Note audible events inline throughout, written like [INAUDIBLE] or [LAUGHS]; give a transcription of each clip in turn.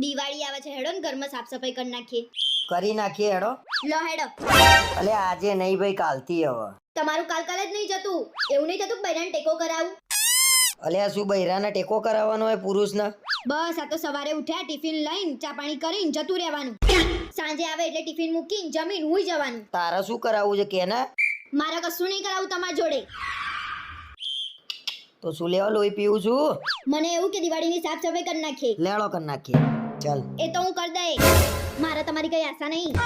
દિવાળી આવે છે હેડો ને ઘરમાં સાફ સફાઈ કરી નાખીએ. કરી નાખીએ હેડો. લો હેડો. અલે આજે નહીં ભાઈ કાલથી હવે. તમારું કાલ કાલ જ નહીં જતું. એવું નહીં થતું બૈરાને ટેકો કરાવું? અલે આ શું બૈરાને ટેકો કરાવવાનો હોય પુરુષને? બસ આ તો સવારે ઉઠ્યા ટિફિન લઈને ચા પાણી કરીને જતું રહેવાનું. સાંજે આવે એટલે ટિફિન મૂકીને જમીન હુઈ જવાનું. તારા શું કરાવવું છે કે ને મારે કશું નહીં કરાવું તમારા જોડે. તો શું લેવા લોહી પીવું છું? મને એવું કે દિવાળીની સાફ સફાઈ કરી નાખીએ. લેડો કરી નાખી ચાલ. એ તો હું કરી દઈ મારે તમારી કઈ આશા નહીં. [LAUGHS]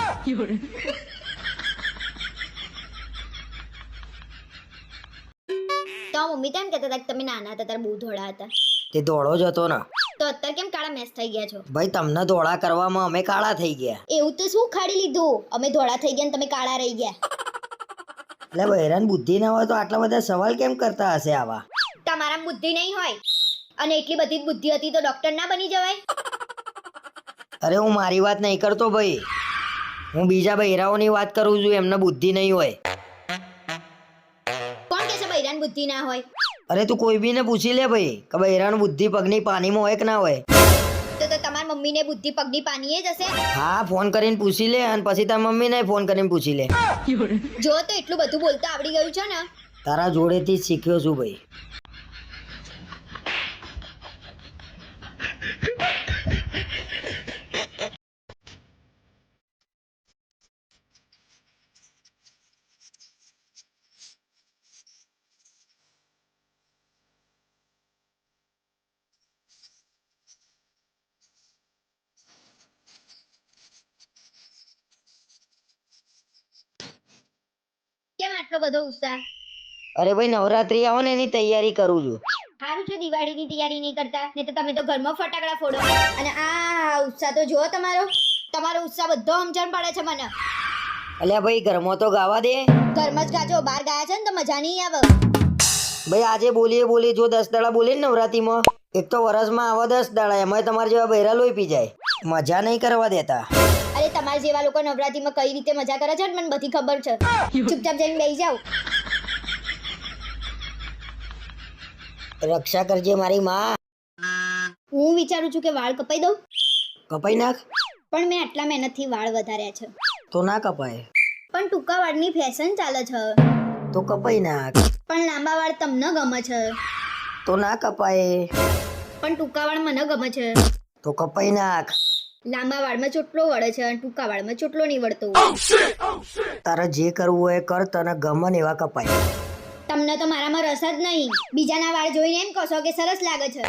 તો મમ્મી તેમ કહેતા હતા કે તમે નાના હતા ત્યારે બહુ ધોળા હતા. તે ધોળો જ હતો ને. તો અત્યારે કેમ કાળા મેસ થઈ ગયા છો? ભાઈ તમને ધોળા કરવામાં અમે કાળા થઈ ગયા. એવું તો શું ખાડી લીધું? અમે ધોળા થઈ ગયા ને તમે કાળા રહી ગયા. એટલે બૈરાન બુદ્ધિ ના હોય તો આટલા બધા સવાલ કેમ કરતા હશે આવા? તમારા બુદ્ધિ નહીં હોય. અને એટલી બધી બુદ્ધિ હતી તો ડોક્ટર ના બની જવાય. અરે હું મારી વાત નહીં કરતો ભાઈ. હું બીજા બૈરાઓની વાત કરું છું એમને બુદ્ધિ નહીં હોય. કોણ કે છે બૈરાન બુદ્ધિ ના હોય? અરે તું કોઈ બીને પૂછી લે ભાઈ કે બૈરાન બુદ્ધિ પગની પાણીમાં હોય કે ના હોય. તો તો તમારી મમ્મીને બુદ્ધિ પગની પાણીએ જ હશે? હા ફોન કરીને પૂછી લે અને પછી તાર મમ્મીને ફોન કરીને પૂછી લે. જો તો એટલું બધું બોલતા આવડી ગયું છે ને. તારા જોડેથી શીખ્યો છું ભાઈ કેમ આટલો બધો ઉત્સાહ? અરે ભાઈ નવરાત્રી આવો ને એની તૈયારી કરું છું. સારું છે દિવાળીની તૈયારી નહીં કરતા? નહીં તો તમે તો ઘરમાં ફટાકડા ફોડો. અને આ ઉત્સાહ તો જુઓ તમારો. તમારો ઉત્સાહ બધો સમજણ પડે છે મને. અલ્યા ભાઈ ઘરમાં તો ગાવા દે. ઘરમાં જ ગાજો બહાર ગાયા છે ને તો મજા નહીં આવે. ભાઈ આજે બોલીએ બોલીએ જો દસ દાડા બોલીએ ને નવરાત્રીમાં એક તો વરસમાં આવા દસ દાડા એમાં તમારે જેવા બૈરા લોહી પી જાય. મજા નહીં કરવા દેતા. અરે તમારા જેવા લોકો નવરાત્રીમાં કઈ રીતે મજા કરે છે ને મને બધી ખબર છે. ચૂપચાપ જઈને બેસી જાઓ. રક્ષા કરજે મારી માં. હું વિચારું છું કે વાળ કપાઈ દઉં. કપાઈ નાખ. પણ મેં આટલા મહેનતથી વાળ વધાર્યા છે. તો ના કપાય. પણ ટૂંકા વાળની ફેશન ચાલે છે. તો કપાઈ નાખ. પણ લાંબા વાળ તમને ગમે છે. તો ના કપાય. પણ ટૂંકા વાળ મને ગમે છે. તો કપાઈ નાખ. લાંબા વાળમાં ચોટલો વળે છે અને ટૂંકા વાળમાં ચોટલો નહીં વળતો તારે જે કરવું હોય એ કર તને ગમન એવા કપાય. તમને તો મારામાં રસ જ નહીં. બીજાના વાળ જોઈને એમ કહો છો કે સરસ લાગે છે.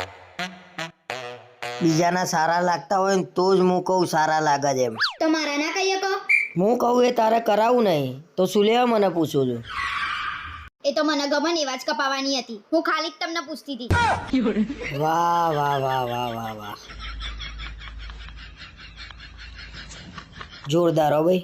બીજાના સારા લાગતા હોય ને તો જ હું કહું સારા લાગે છે એમ. તો મારા ના કહીએ કહો. હું કહું એ તારે કરાવું નહીં. તો શું લેવા મને પૂછું છું એ તો મને ગમન એવા જ કપાવાની હતી. હું ખાલી જ તમને પૂછતી હતી. વાહ વાહ વાહ વાહ વાહ વાહ. જોરદાર હો ભાઈ.